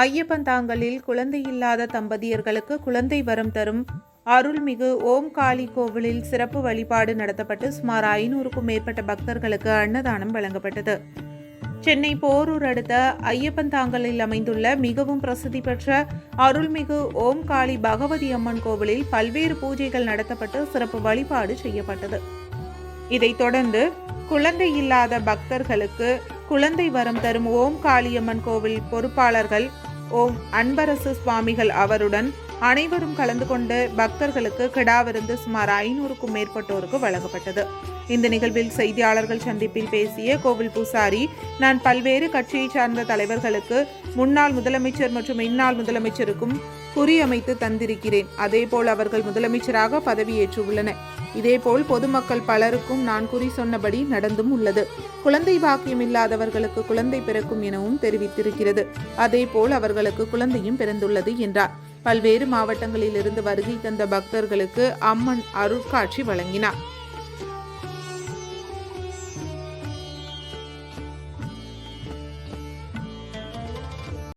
ஐயப்பன் குழந்தையில்லாத குழந்தை இல்லாத தம்பதியர்களுக்கு குழந்தை வரம் தரும் அருள்மிகு ஓம் காளி கோவிலில் சிறப்பு வழிபாடு நடத்தப்பட்டு சுமார் ஐநூறுக்கும் மேற்பட்ட பக்தர்களுக்கு அன்னதானம் வழங்கப்பட்டது. சென்னை போரூர் அடுத்த ஐயப்பன் தாங்கலில் அமைந்துள்ள மிகவும் பிரசித்தி பெற்ற அருள்மிகு ஓம் காளி பகவதி அம்மன் கோவிலில் பல்வேறு பூஜைகள் நடத்தப்பட்டு சிறப்பு வழிபாடு செய்யப்பட்டது. இதைத் தொடர்ந்து குழந்தை இல்லாத பக்தர்களுக்கு குழந்தை வரம் தரும் ஓம் காளியம்மன் கோவில் பொறுப்பாளர்கள் ஓம் அன்பரசு சுவாமிகள் அவருடன் அனைவரும் கலந்து கொண்டு பக்தர்களுக்கு கிடாவிருந்து சுமார் ஐநூறுக்கும் மேற்பட்டோருக்கு வழங்கப்பட்டது. இந்த நிகழ்வில் செய்தியாளர்கள் சந்திப்பில் பேசிய கோவில் பூசாரி நான் பல்வேறு கட்சியை சார்ந்த தலைவர்களுக்கு முன்னாள் முதலமைச்சர் மற்றும் இந்நாள் முதலமைச்சருக்கும் குறியமைத்து தந்திருக்கிறேன். அதேபோல் அவர்கள் முதலமைச்சராக பதவியேற்றுள்ளனர். இதேபோல் பொதுமக்கள் பலருக்கும் நான் குறி சொன்னபடி நடந்தும் உள்ளது. குழந்தை பாக்கியம் இல்லாதவர்களுக்கு குழந்தை பிறக்கும் எனவும் தெரிவித்திருக்கிறது. அதேபோல் அவர்களுக்கு குழந்தையும் பிறந்துள்ளது என்றார். பல்வேறு மாவட்டங்களில் இருந்து வருகை தந்த பக்தர்களுக்கு அம்மன் அருட்காட்சி வழங்கினார்.